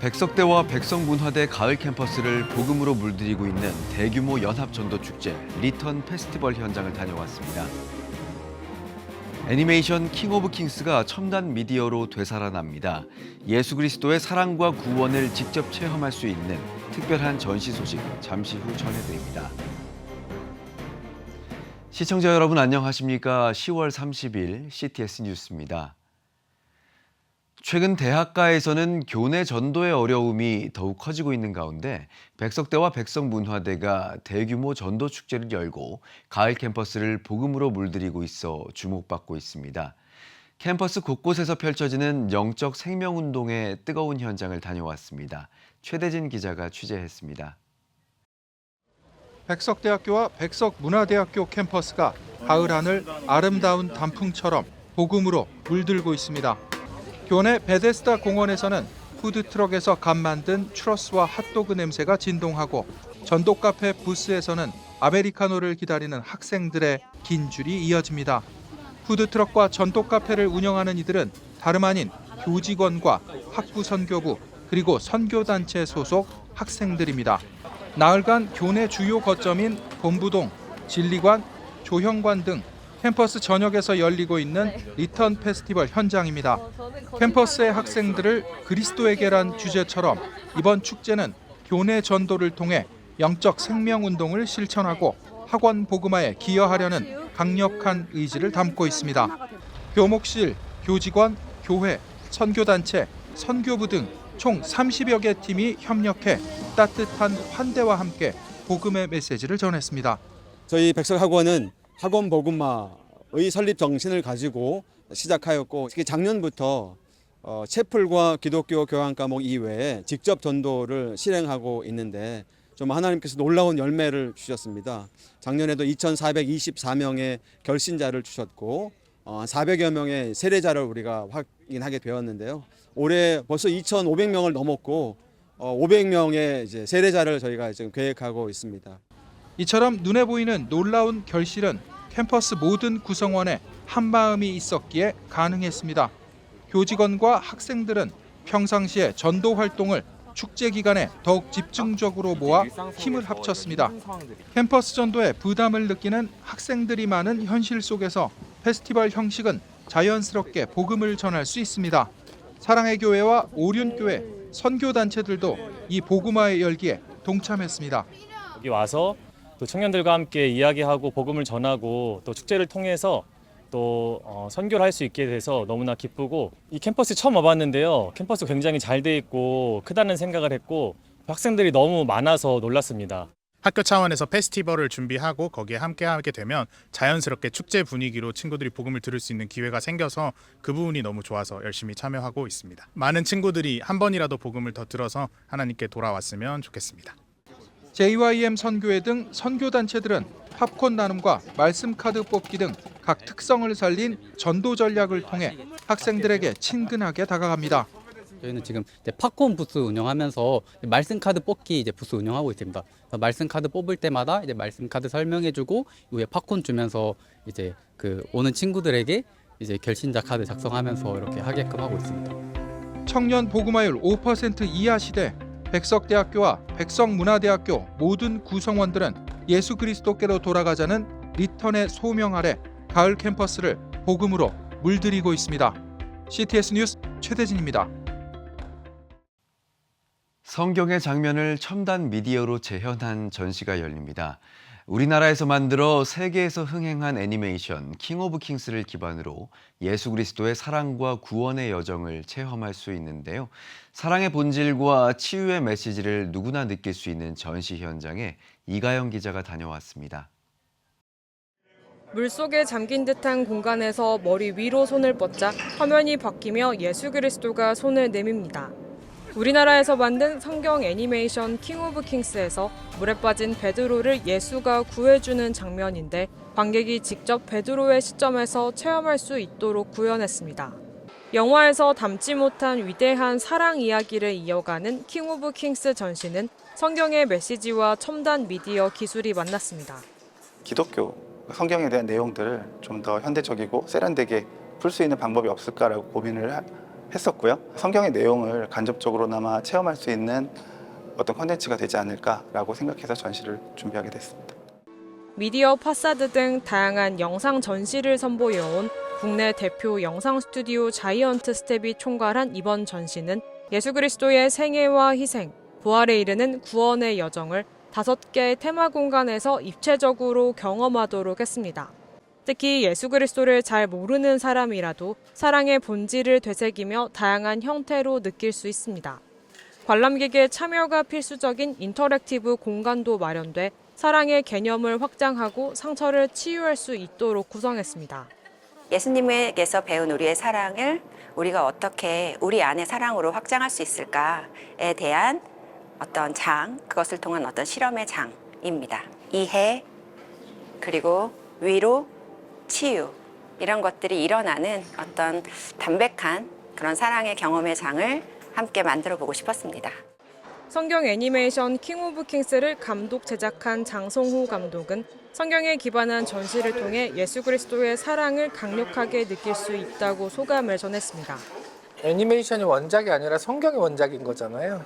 백석대와 백성문화대 가을 캠퍼스를 복음으로 물들이고 있는 대규모 연합 전도 축제 리턴 페스티벌 현장을 다녀왔습니다. 애니메이션 킹 오브 킹스가 첨단 미디어로 되살아납니다. 예수 그리스도의 사랑과 구원을 직접 체험할 수 있는 특별한 전시 소식 잠시 후 전해드립니다. 시청자 여러분 안녕하십니까? 10월 30일 CTS 뉴스입니다. 최근 대학가에서는 교내 전도의 어려움이 더욱 커지고 있는 가운데 백석대와 백성문화대가 대규모 전도 축제를 열고 가을 캠퍼스를 복음으로 물들이고 있어 주목받고 있습니다. 캠퍼스 곳곳에서 펼쳐지는 영적 생명 운동의 뜨거운 현장을 다녀왔습니다. 최대진 기자가 취재했습니다. 백석대학교와 백석문화대학교 캠퍼스가 가을 하늘 아름다운 단풍처럼 복음으로 물들고 있습니다. 교내 베데스다 공원에서는 푸드트럭에서 간 만든 추러스와 핫도그 냄새가 진동하고 전도 카페 부스에서는 아메리카노를 기다리는 학생들의 긴 줄이 이어집니다. 푸드트럭과 전도 카페를 운영하는 이들은 다름 아닌 교직원과 학부 선교부 그리고 선교단체 소속 학생들입니다. 나흘간 교내 주요 거점인 본부동, 진리관, 조형관 등 캠퍼스 전역에서 열리고 있는 리턴 페스티벌 현장입니다. 캠퍼스의 학생들을 그리스도에게란 주제처럼 이번 축제는 교내 전도를 통해 영적 생명 운동을 실천하고 학원 복음화에 기여하려는 강력한 의지를 담고 있습니다. 교목실, 교직원, 교회, 선교단체, 선교부 등 총 30여 개 팀이 협력해 따뜻한 환대와 함께 복음의 메시지를 전했습니다. 저희 백석학원은 학원 복음화의 설립 정신을 가지고 시작하였고 특히 작년부터 어, 채플과 기독교 교양 과목 이외에 직접 전도를 실행하고 있는데 좀 하나님께서 놀라운 열매를 주셨습니다. 작년에도 2,424명의 결신자를 주셨고 어, 400여 명의 세례자를 우리가 확인하게 되었는데요. 올해 벌써 2,500명을 넘었고 어, 500명의 이제 세례자를 저희가 지금 계획하고 있습니다. 이처럼 눈에 보이는 놀라운 결실은 캠퍼스 모든 구성원에 한 마음이 있었기에 가능했습니다. 교직원과 학생들은 평상시에 전도 활동을 축제 기간에 더욱 집중적으로 모아 힘을 합쳤습니다. 캠퍼스 전도에 부담을 느끼는 학생들이 많은 현실 속에서 페스티벌 형식은 자연스럽게 복음을 전할 수 있습니다. 사랑의 교회와 오륜교회, 선교단체들도 이 복음화의 열기에 동참했습니다. 여기 와서 또 청년들과 함께 이야기하고 복음을 전하고 또 축제를 통해서 또 어, 선교를 할 수 있게 돼서 너무나 기쁘고 이 캠퍼스 처음 와봤는데요. 캠퍼스 굉장히 잘 돼 있고 크다는 생각을 했고 학생들이 너무 많아서 놀랐습니다. 학교 차원에서 페스티벌을 준비하고 거기에 함께 하게 되면 자연스럽게 축제 분위기로 친구들이 복음을 들을 수 있는 기회가 생겨서 그 부분이 너무 좋아서 열심히 참여하고 있습니다. 많은 친구들이 한 번이라도 복음을 더 들어서 하나님께 돌아왔으면 좋겠습니다. JYM 선교회 등 선교단체들은 팝콘 나눔과 말씀 카드 뽑기 등 각 특성을 살린 전도 전략을 통해 학생들에게 친근하게 다가갑니다. 저희는 지금 이제 팝콘 부스 운영하면서 말씀 카드 뽑기 이제 부스 운영하고 있습니다. 말씀 카드 뽑을 때마다 이제 말씀 카드 설명해주고 이후에 팝콘 주면서 이제 그 오는 친구들에게 이제 결신자 카드 작성하면서 이렇게 하게끔 하고 있습니다. 청년 보급화율 5% 이하 시대 백석대학교와 백석문화대학교 모든 구성원들은 예수 그리스도께로 돌아가자는 리턴의 소명 아래 가을 캠퍼스를 복음으로 물들이고 있습니다. CTS 뉴스 최대진입니다. 성경의 장면을 첨단 미디어로 재현한 전시가 열립니다. 우리나라에서 만들어 세계에서 흥행한 애니메이션 킹 오브 킹스를 기반으로 예수 그리스도의 사랑과 구원의 여정을 체험할 수 있는데요. 사랑의 본질과 치유의 메시지를 누구나 느낄 수 있는 전시 현장에 이가영 기자가 다녀왔습니다. 물속에 잠긴 듯한 공간에서 머리 위로 손을 뻗자 화면이 바뀌며 예수 그리스도가 손을 내밉니다. 우리나라에서 만든 성경 애니메이션 킹 오브 킹스에서 물에 빠진 베드로를 예수가 구해주는 장면인데 관객이 직접 베드로의 시점에서 체험할 수 있도록 구현했습니다. 영화에서 담지 못한 위대한 사랑 이야기를 이어가는 킹 오브 킹스 전시는 성경의 메시지와 첨단 미디어 기술이 만났습니다. 기독교 성경에 대한 내용들을 좀 더 현대적이고 세련되게 풀 수 있는 방법이 없을까라고 고민을 하- 했었고요. 성경의 내용을 간접적으로나마 체험할 수 있는 어떤 컨텐츠가 되지 않을까라고 생각해서 전시를 준비하게 됐습니다. 미디어 파사드 등 다양한 영상 전시를 선보여온 국내 대표 영상 스튜디오 자이언트 스텝이 총괄한 이번 전시는 예수 그리스도의 생애와 희생, 부활에 이르는 구원의 여정을 다섯 개의 테마 공간에서 입체적으로 경험하도록 했습니다. 특히 예수 그리스도를 잘 모르는 사람이라도 사랑의 본질을 되새기며 다양한 형태로 느낄 수 있습니다. 관람객의 참여가 필수적인 인터랙티브 공간도 마련돼 사랑의 개념을 확장하고 상처를 치유할 수 있도록 구성했습니다. 예수님에게서 배운 우리의 사랑을 우리가 어떻게 우리 안의 사랑으로 확장할 수 있을까에 대한 어떤 장, 그것을 통한 어떤 실험의 장입니다. 이해, 그리고 위로, 치유, 이런 것들이 일어나는 어떤 담백한 그런 사랑의 경험의 장을 함께 만들어 보고 싶었습니다. 성경 애니메이션 킹 오브 킹스를 감독 제작한 장성호 감독은 성경에 기반한 전시를 통해 예수 그리스도의 사랑을 강력하게 느낄 수 있다고 소감을 전했습니다. 애니메이션이 원작이 아니라 성경이 원작인 거잖아요.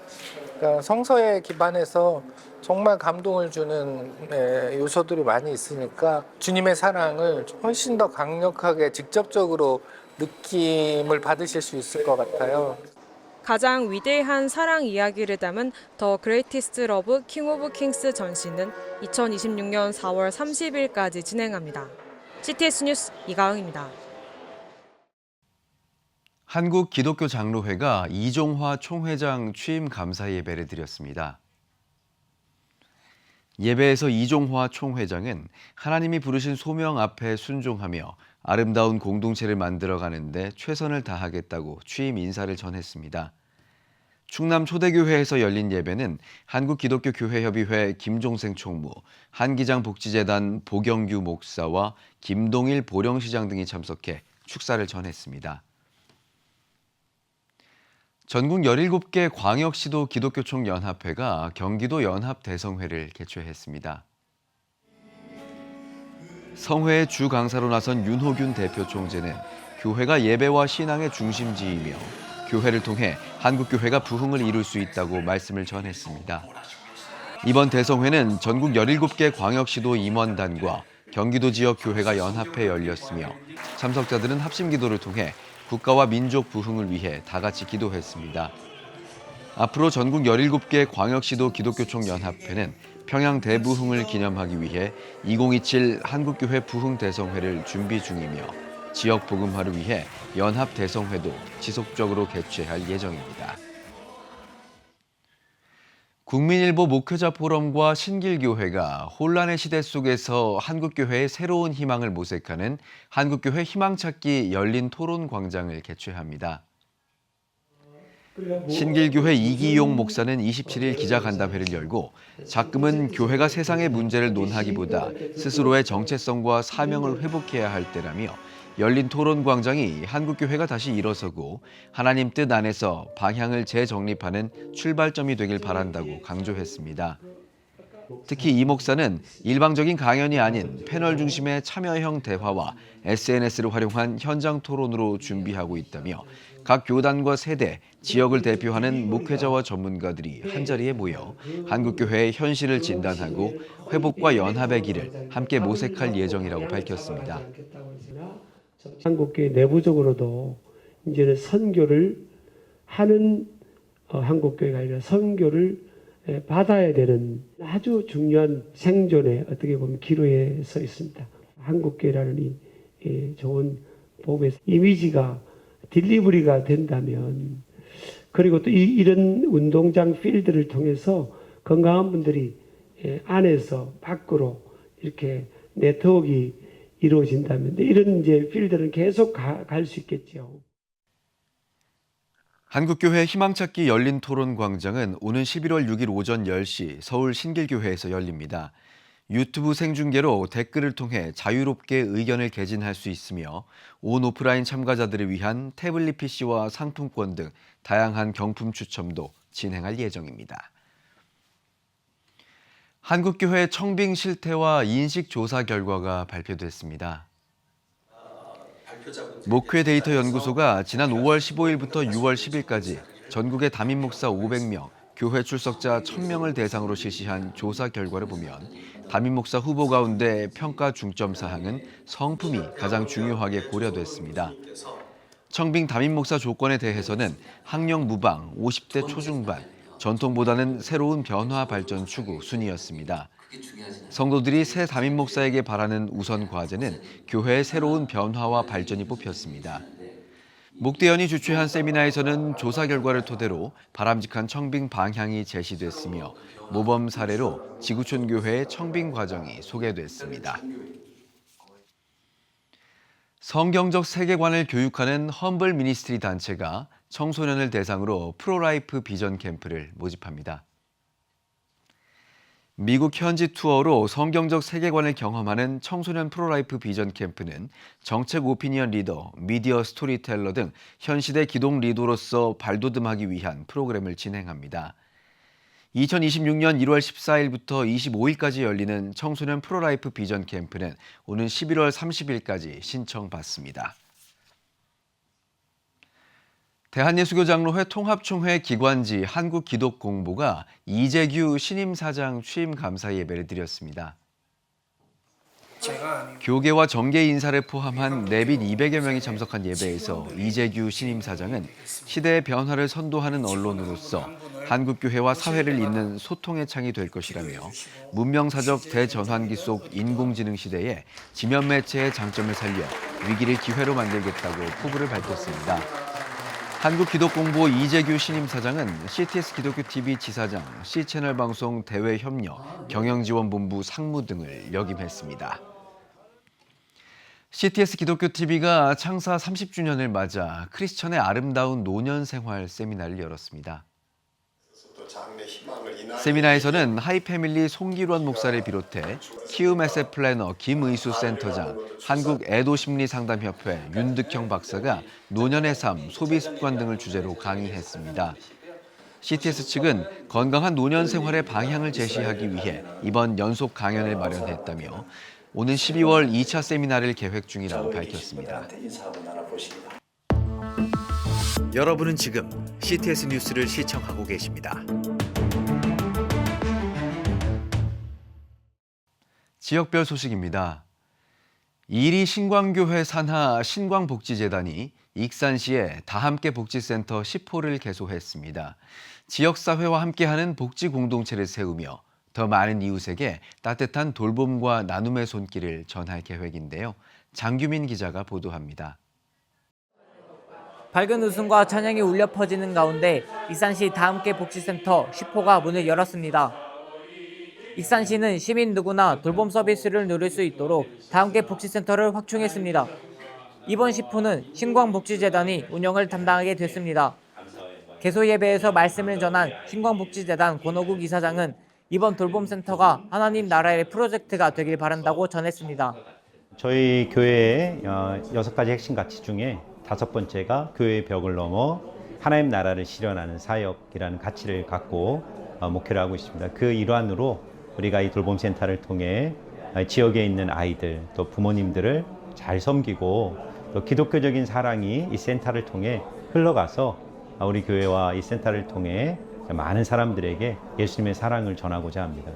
그러니까 성서에 기반해서 정말 감동을 주는 예, 요소들이 많이 있으니까 주님의 사랑을 훨씬 더 강력하게 직접적으로 느낌을 받으실 수 있을 것 같아요. 가장 위대한 사랑 이야기를 담은 더 그레이티스트 러브 킹 오브 킹스 전시는 2026년 4월 30일까지 진행합니다. CTS 뉴스 이가은입니다. 한국 기독교 장로회가 이종화 총회장 취임 감사 예배를 드렸습니다. 예배에서 이종화 총회장은 하나님이 부르신 소명 앞에 순종하며 아름다운 공동체를 만들어가는데 최선을 다하겠다고 취임 인사를 전했습니다. 충남 초대교회에서 열린 예배는 한국기독교교회협의회 김종생 총무, 한기장 복지재단 보경규 목사와 김동일 보령시장 등이 참석해 축사를 전했습니다. 전국 17개 광역시도 기독교총 연합회가 경기도 연합 대성회를 개최했습니다. 성회의 주 강사로 나선 윤호균 대표 총재는 교회가 예배와 신앙의 중심지이며 교회를 통해 한국 교회가 부흥을 이룰 수 있다고 말씀을 전했습니다. 이번 대성회는 전국 17개 광역시도 임원단과 경기도 지역 교회가 연합해 열렸으며 참석자들은 합심 기도를 통해 국가와 민족 부흥을 위해 다 같이 기도했습니다. 앞으로 전국 17개 광역시도 기독교총 연합회는 평양 대부흥을 기념하기 위해 2027 한국교회 부흥 대성회를 준비 중이며 지역 복음화를 위해 연합 대성회도 지속적으로 개최할 예정입니다. 국민일보 목회자 포럼과 신길교회가 혼란의 시대 속에서 한국교회의 새로운 희망을 모색하는 한국교회 희망찾기 열린 토론 광장을 개최합니다. 신길교회 이기용 목사는 27일 기자간담회를 열고 작금은 교회가 세상의 문제를 논하기보다 스스로의 정체성과 사명을 회복해야 할 때라며 열린 토론 광장이 한국교회가 다시 일어서고 하나님 뜻 안에서 방향을 재정립하는 출발점이 되길 바란다고 강조했습니다. 특히 이 목사는 일방적인 강연이 아닌 패널 중심의 참여형 대화와 SNS를 활용한 현장 토론으로 준비하고 있다며 각 교단과 세대, 지역을 대표하는 목회자와 전문가들이 한자리에 모여 한국교회의 현실을 진단하고 회복과 연합의 길을 함께 모색할 예정이라고 밝혔습니다. 한국교회 내부적으로도 이제는 선교를 하는 어, 한국교회가 아니라 선교를 에, 받아야 되는 아주 중요한 생존의 어떻게 보면 기로에 서 있습니다. 한국교회라는 이, 이 좋은 복의 이미지가 딜리버리가 된다면 그리고 또 이, 이런 운동장 필드를 통해서 건강한 분들이 예, 안에서 밖으로 이렇게 네트워크가 이루어진다면 이런 이제 필드는 계속 갈 수 있겠죠. 한국교회 희망찾기 열린 토론 광장은 오는 11월 6일 오전 10시 서울 신길교회에서 열립니다. 유튜브 생중계로 댓글을 통해 자유롭게 의견을 개진할 수 있으며 온 오프라인 참가자들을 위한 태블릿 PC와 상품권 등 다양한 경품 추첨도 진행할 예정입니다. 한국교회 청빙 실태와 인식 조사 결과가 발표됐습니다. 목회 데이터 연구소가 지난 5월 15일부터 6월 10일까지 전국의 담임 목사 500명, 교회 출석자 1000명을 대상으로 실시한 조사 결과를 보면 담임 목사 후보 가운데 평가 중점 사항은 성품이 가장 중요하게 고려됐습니다. 청빙 담임 목사 조건에 대해서는 학령 무방 50대 초중반, 전통보다는 새로운 변화 발전 추구 순이었습니다. 성도들이 새 담임 목사에게 바라는 우선 과제는 교회의 새로운 변화와 발전이 뽑혔습니다. 목대연이 주최한 세미나에서는 조사 결과를 토대로 바람직한 청빙 방향이 제시됐으며 모범 사례로 지구촌 교회의 청빙 과정이 소개됐습니다. 성경적 세계관을 교육하는 험블 미니스트리 단체가 청소년을 대상으로 프로라이프 비전 캠프를 모집합니다. 미국 현지 투어로 성경적 세계관을 경험하는 청소년 프로라이프 비전 캠프는 정책 오피니언 리더, 미디어 스토리텔러 등 현시대 기독 리더로서 발돋움하기 위한 프로그램을 진행합니다. 2026년 1월 14일부터 25일까지 열리는 청소년 프로라이프 비전 캠프는 오는 11월 30일까지 신청받습니다. 대한예수교장로회 통합총회 기관지 한국기독공보가 이재규 신임사장 취임 감사 예배를 드렸습니다. 교계와 정계 인사를 포함한 내빈 200여 명이 참석한 예배에서 이재규 신임 사장은 시대의 변화를 선도하는 언론으로서 한국교회와 사회를 잇는 소통의 창이 될 것이라며 문명사적 대전환기 속 인공지능 시대에 지면 매체의 장점을 살려 위기를 기회로 만들겠다고 포부를 밝혔습니다. 한국기독공보 이재규 신임 사장은 CTS 기독교TV 지사장, C채널 방송 대외 협력, 경영지원본부 상무 등을 역임했습니다. CTS 기독교TV가 창사 30주년을 맞아 크리스천의 아름다운 노년 생활 세미나를 열었습니다. 세미나에서는 하이패밀리 송기론 목사를 비롯해 키움 에셋 플래너 김의수 센터장, 한국 애도심리상담협회 윤득형 박사가 노년의 삶, 소비 습관 등을 주제로 강의했습니다. CTS 측은 건강한 노년 생활의 방향을 제시하기 위해 이번 연속 강연을 마련했다며 오는 12월 2차 세미나를 계획 중이라고 밝혔습니다. 여러분은 지금 CTS 뉴스를 시청하고 계십니다. 지역별 소식입니다. 이리 신광교회 산하 신광복지재단이 익산시에 다함께 복지센터 10호를 개소했습니다. 지역사회와 함께하는 복지 공동체를 세우며 더 많은 이웃에게 따뜻한 돌봄과 나눔의 손길을 전할 계획인데요. 장규민 기자가 보도합니다. 밝은 웃음과 찬양이 울려 퍼지는 가운데 익산시 다함께 복지센터 10호가 문을 열었습니다. 익산시는 시민 누구나 돌봄 서비스를 누릴 수 있도록 다함께 복지센터를 확충했습니다. 이번 10호는 신광복지재단이 운영을 담당하게 됐습니다. 개소 예배에서 말씀을 전한 신광복지재단 권호국 이사장은 이번 돌봄센터가 하나님 나라의 프로젝트가 되길 바란다고 전했습니다. 저희 교회의 어, 여섯 가지 핵심 가치 중에 다섯 번째가 교회의 벽을 넘어 하나님 나라를 실현하는 사역이라는 가치를 갖고 어, 목표를 하고 있습니다. 그 일환으로 우리가 이 돌봄센터를 통해 어, 지역에 있는 아이들 또 부모님들을 잘 섬기고 또 기독교적인 사랑이 이 센터를 통해 흘러가서 어, 우리 교회와 이 센터를 통해 많은 사람들에게 예수님의 사랑을 전하고자 합니다.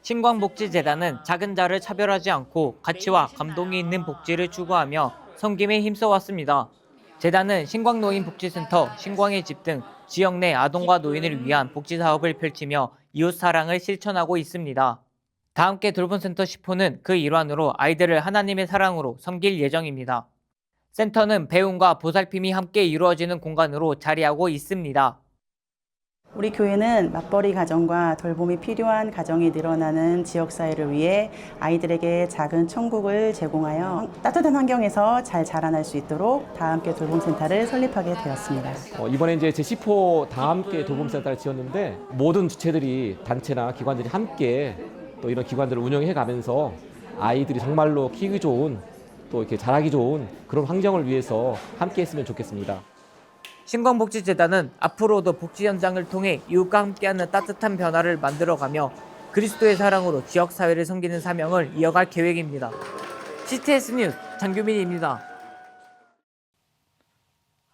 신광복지재단은 작은 자를 차별하지 않고 가치와 감동이 있는 복지를 추구하며 섬김에 힘써왔습니다. 재단은 신광노인복지센터, 신광의 집 등 지역 내 아동과 노인을 위한 복지 사업을 펼치며 이웃 사랑을 실천하고 있습니다. 다 함께 돌봄 센터 10호는 그 일환으로 아이들을 하나님의 사랑으로 섬길 예정입니다. 센터는 배움과 보살핌이 함께 이루어지는 공간으로 자리하고 있습니다. 우리 교회는 맞벌이 가정과 돌봄이 필요한 가정이 늘어나는 지역사회를 위해 아이들에게 작은 천국을 제공하여 따뜻한 환경에서 잘 자라날 수 있도록 다 함께 돌봄센터를 설립하게 되었습니다. 어, 이번에 이제 제10호 다 함께 돌봄센터를 지었는데 모든 주체들이 단체나 기관들이 함께 또 이런 기관들을 운영해 가면서 아이들이 정말로 키우기 좋은 또 이렇게 자라기 좋은 그런 환경을 위해서 함께 했으면 좋겠습니다. 신광복지재단은 앞으로도 복지 현장을 통해 이웃과 함께하는 따뜻한 변화를 만들어가며 그리스도의 사랑으로 지역사회를 섬기는 사명을 이어갈 계획입니다. CTS 뉴스 장규민입니다.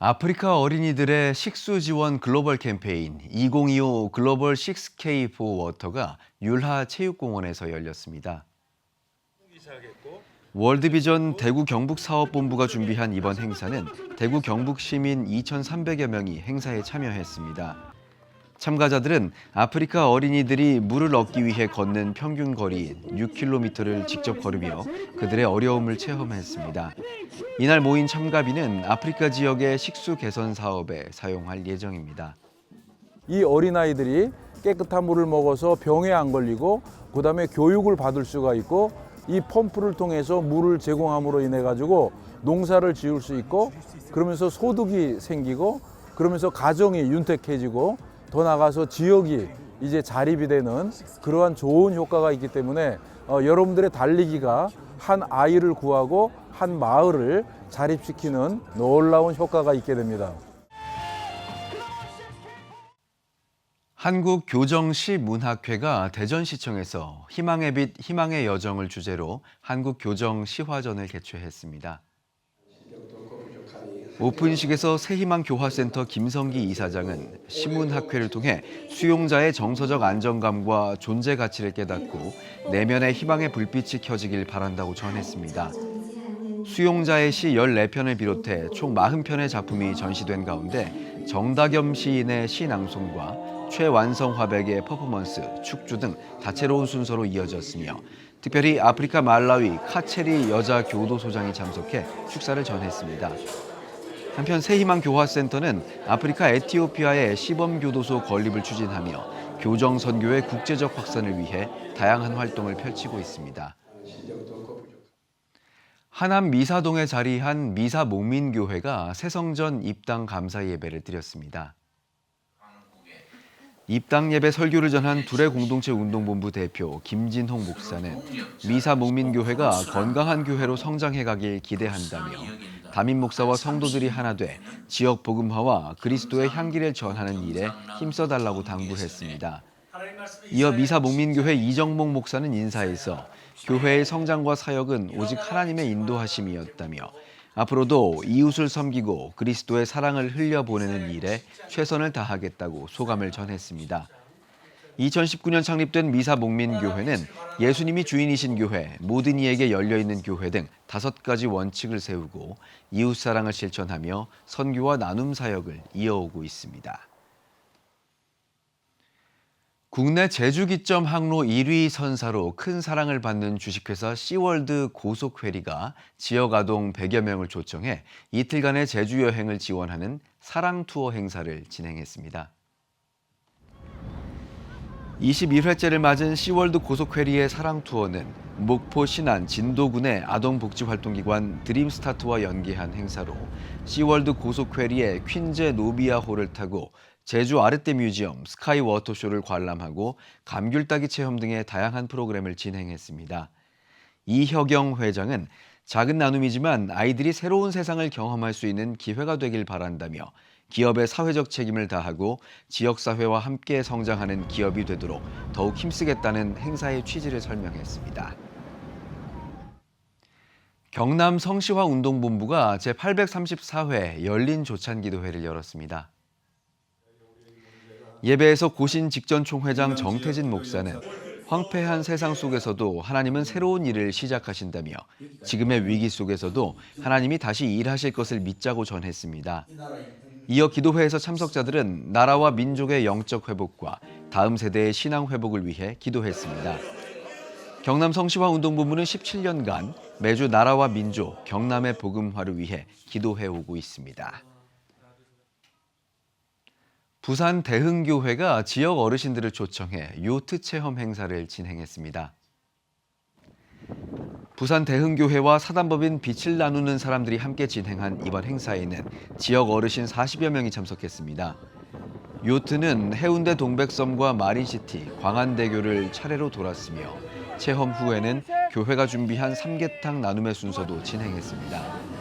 아프리카 어린이들의 식수 지원 글로벌 캠페인 2025 글로벌 6K for 워터가 율하 체육공원에서 열렸습니다. 월드비전 대구 경북 사업본부가 준비한 이번 행사는 대구 경북 시민 2,300여 명이 행사에 참여했습니다. 참가자들은 아프리카 어린이들이 물을 얻기 위해 걷는 평균 거리인 6km를 직접 걸으며 그들의 어려움을 체험했습니다. 이날 모인 참가비는 아프리카 지역의 식수 개선 사업에 사용할 예정입니다. 이 어린아이들이 깨끗한 물을 먹어서 병에 안 걸리고 그다음에 교육을 받을 수가 있고 이 펌프를 통해서 물을 제공함으로 인해 가지고 농사를 지을 수 있고 그러면서 소득이 생기고 그러면서 가정이 윤택해지고 더 나가서 지역이 이제 자립이 되는 그러한 좋은 효과가 있기 때문에 어, 여러분들의 달리기가 한 아이를 구하고 한 마을을 자립시키는 놀라운 효과가 있게 됩니다. 한국교정시문학회가 대전시청에서 희망의 빛, 희망의 여정을 주제로 한국교정시화전을 개최했습니다. 오픈식에서 새희망교화센터 김성기 이사장은 시문학회를 통해 수용자의 정서적 안정감과 존재 가치를 깨닫고 내면의 희망의 불빛이 켜지길 바란다고 전했습니다. 수용자의 시 14편을 비롯해 총 40편의 작품이 전시된 가운데 정다겸 시인의 시 낭송과 최완성 화백의 퍼포먼스, 축주 등 다채로운 순서로 이어졌으며 특별히 아프리카 말라위 카체리 여자 교도소장이 참석해 축사를 전했습니다. 한편 새희망 교화센터는 아프리카 에티오피아의 시범 교도소 건립을 추진하며 교정 선교의 국제적 확산을 위해 다양한 활동을 펼치고 있습니다. 하남 미사동에 자리한 미사 목민교회가 새성전 입당 감사 예배를 드렸습니다. 입당 예배 설교를 전한 둘의 공동체 운동본부 대표 김진홍 목사는 미사 목민교회가 건강한 교회로 성장해 가길 기대한다며 담임 목사와 성도들이 하나 돼 지역 복음화와 그리스도의 향기를 전하는 일에 힘써 달라고 당부했습니다. 이어 미사 목민교회 이정목 목사는 인사에서 교회의 성장과 사역은 오직 하나님의 인도하심이었다며 앞으로도 이웃을 섬기고 그리스도의 사랑을 흘려보내는 일에 최선을 다하겠다고 소감을 전했습니다. 2019년 창립된 미사 목민교회는 예수님이 주인이신 교회, 모든 이에게 열려있는 교회 등 다섯 가지 원칙을 세우고 이웃 사랑을 실천하며 선교와 나눔 사역을 이어오고 있습니다. 국내 제주기점 항로 1위 선사로 큰 사랑을 받는 주식회사 시월드 고속회리가 지역 아동 100여 명을 초청해 이틀간의 제주 여행을 지원하는 사랑 투어 행사를 진행했습니다. 21회째를 맞은 시월드 고속회리의 사랑 투어는 목포 신안 진도군의 아동복지활동기관 드림스타트와 연계한 행사로 시월드 고속회리의 퀸제 노비아호를 타고 제주 아르떼 뮤지엄 스카이 워터쇼를 관람하고 감귤 따기 체험 등의 다양한 프로그램을 진행했습니다. 이혁영 회장은 작은 나눔이지만 아이들이 새로운 세상을 경험할 수 있는 기회가 되길 바란다며 기업의 사회적 책임을 다하고 지역사회와 함께 성장하는 기업이 되도록 더욱 힘쓰겠다는 행사의 취지를 설명했습니다. 경남 성시화 운동본부가 제834회 열린 조찬기도회를 열었습니다. 예배에서 고신 직전 총회장 정태진 목사는 황폐한 세상 속에서도 하나님은 새로운 일을 시작하신다며 지금의 위기 속에서도 하나님이 다시 일하실 것을 믿자고 전했습니다. 이어 기도회에서 참석자들은 나라와 민족의 영적 회복과 다음 세대의 신앙 회복을 위해 기도했습니다. 경남 성시화 운동본부는 17년간 매주 나라와 민족, 경남의 복음화를 위해 기도해 오고 있습니다. 부산 대흥교회가 지역 어르신들을 초청해 요트 체험 행사를 진행했습니다. 부산 대흥교회와 사단법인 빛을 나누는 사람들이 함께 진행한 이번 행사에는 지역 어르신 40여 명이 참석했습니다. 요트는 해운대 동백섬과 마린시티, 광안대교를 차례로 돌았으며 체험 후에는 교회가 준비한 삼계탕 나눔의 순서도 진행했습니다.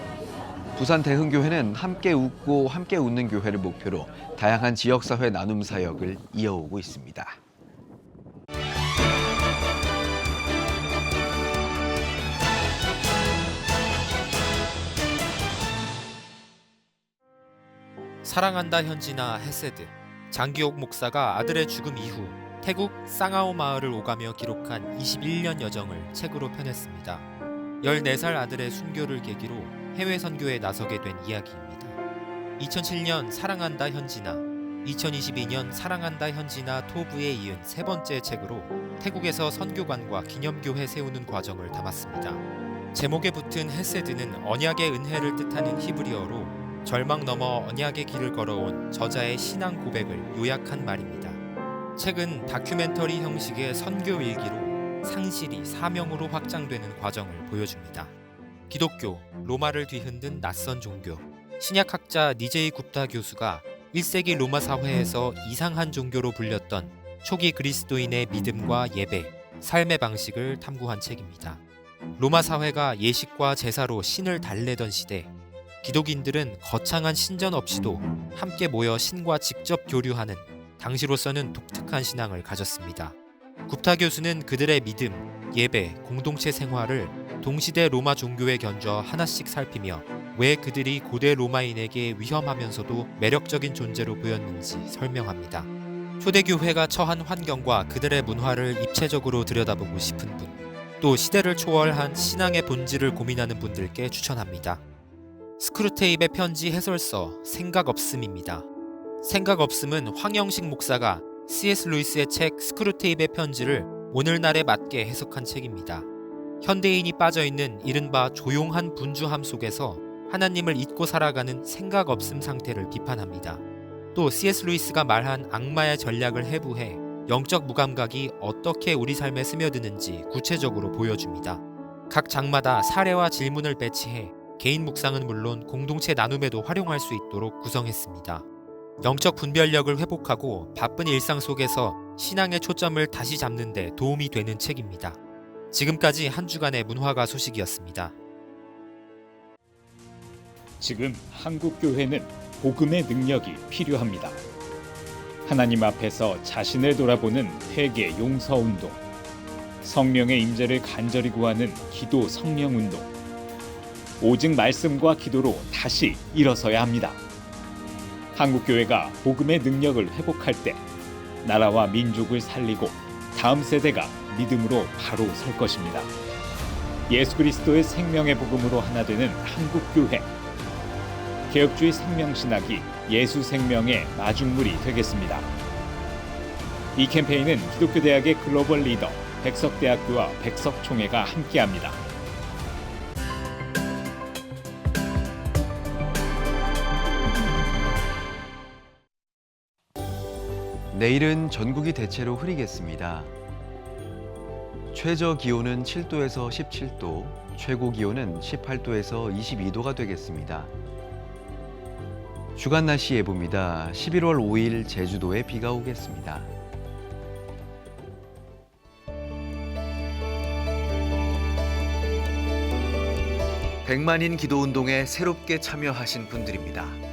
부산 대흥교회는 함께 웃고 함께 웃는 교회를 목표로 다양한 지역사회 나눔 사역을 이어오고 있습니다. 사랑한다 현진아 헤세드 장기옥 목사가 아들의 죽음 이후 태국 쌍아오 마을을 오가며 기록한 21년 여정을 책으로 펴냈습니다. 14살 아들의 순교를 계기로 해외 선교에 나서게 된 이야기입니다. 2007년 사랑한다 현진아, 2022년 사랑한다 현진아 토부에 이은 세 번째 책으로 태국에서 선교관과 기념교회 세우는 과정을 담았습니다. 제목에 붙은 헤세드는 언약의 은혜를 뜻하는 히브리어로 절망 넘어 언약의 길을 걸어온 저자의 신앙 고백을 요약한 말입니다. 책은 다큐멘터리 형식의 선교 일기로 상실이 사명으로 확장되는 과정을 보여줍니다. 기독교, 로마를 뒤흔든 낯선 종교, 신약학자 니제이 굽타 교수가 1세기 로마 사회에서 이상한 종교로 불렸던 초기 그리스도인의 믿음과 예배, 삶의 방식을 탐구한 책입니다. 로마 사회가 예식과 제사로 신을 달래던 시대, 기독인들은 거창한 신전 없이도 함께 모여 신과 직접 교류하는 당시로서는 독특한 신앙을 가졌습니다. 굽타 교수는 그들의 믿음, 예배, 공동체 생활을 동시대 로마 종교에 견주어 하나씩 살피며 왜 그들이 고대 로마인에게 위험하면서도 매력적인 존재로 보였는지 설명합니다. 초대교회가 처한 환경과 그들의 문화를 입체적으로 들여다보고 싶은 분, 또 시대를 초월한 신앙의 본질을 고민하는 분들께 추천합니다. 스크루테입의 편지 해설서 생각 없음입니다. 생각 없음은 황영식 목사가 C.S. 루이스의 책 스크루테입의 편지를 오늘날에 맞게 해석한 책입니다. 현대인이 빠져 있는 이른바 조용한 분주함 속에서 하나님을 잊고 살아가는 생각 없음 상태를 비판합니다. 또 C.S. 루이스가 말한 악마의 전략을 해부해 영적 무감각이 어떻게 우리 삶에 스며드는지 구체적으로 보여줍니다. 각 장마다 사례와 질문을 배치해 개인 묵상은 물론 공동체 나눔에도 활용할 수 있도록 구성했습니다. 영적 분별력을 회복하고 바쁜 일상 속에서 신앙의 초점을 다시 잡는 데 도움이 되는 책입니다. 지금까지 한 주간의 문화가 소식이었습니다. 지금 한국 교회는 복음의 능력이 필요합니다. 하나님 앞에서 자신을 돌아보는 회개 용서 운동, 성령의 임재를 간절히 구하는 기도 성령 운동, 오직 말씀과 기도로 다시 일어서야 합니다. 한국 교회가 복음의 능력을 회복할 때 나라와 민족을 살리고 다음 세대가 믿음으로 바로 설 것입니다. 예수 그리스도의 생명의 복음으로 하나 되는 한국 교회. 개혁주의 생명 신학이 예수 생명의 마중물이 되겠습니다. 이 캠페인은 기독교 대학의 글로벌 리더 백석대학교와 백석총회가 함께합니다. 내일은 전국이 대체로 흐리겠습니다. 최저 기온은 7도에서 17도, 최고 기온은 18도에서 22도가 되겠습니다. 주간 날씨 예보입니다. 11월 5일 제주도에 비가 오겠습니다. 백만인 기도 운동에 새롭게 참여하신 분들입니다.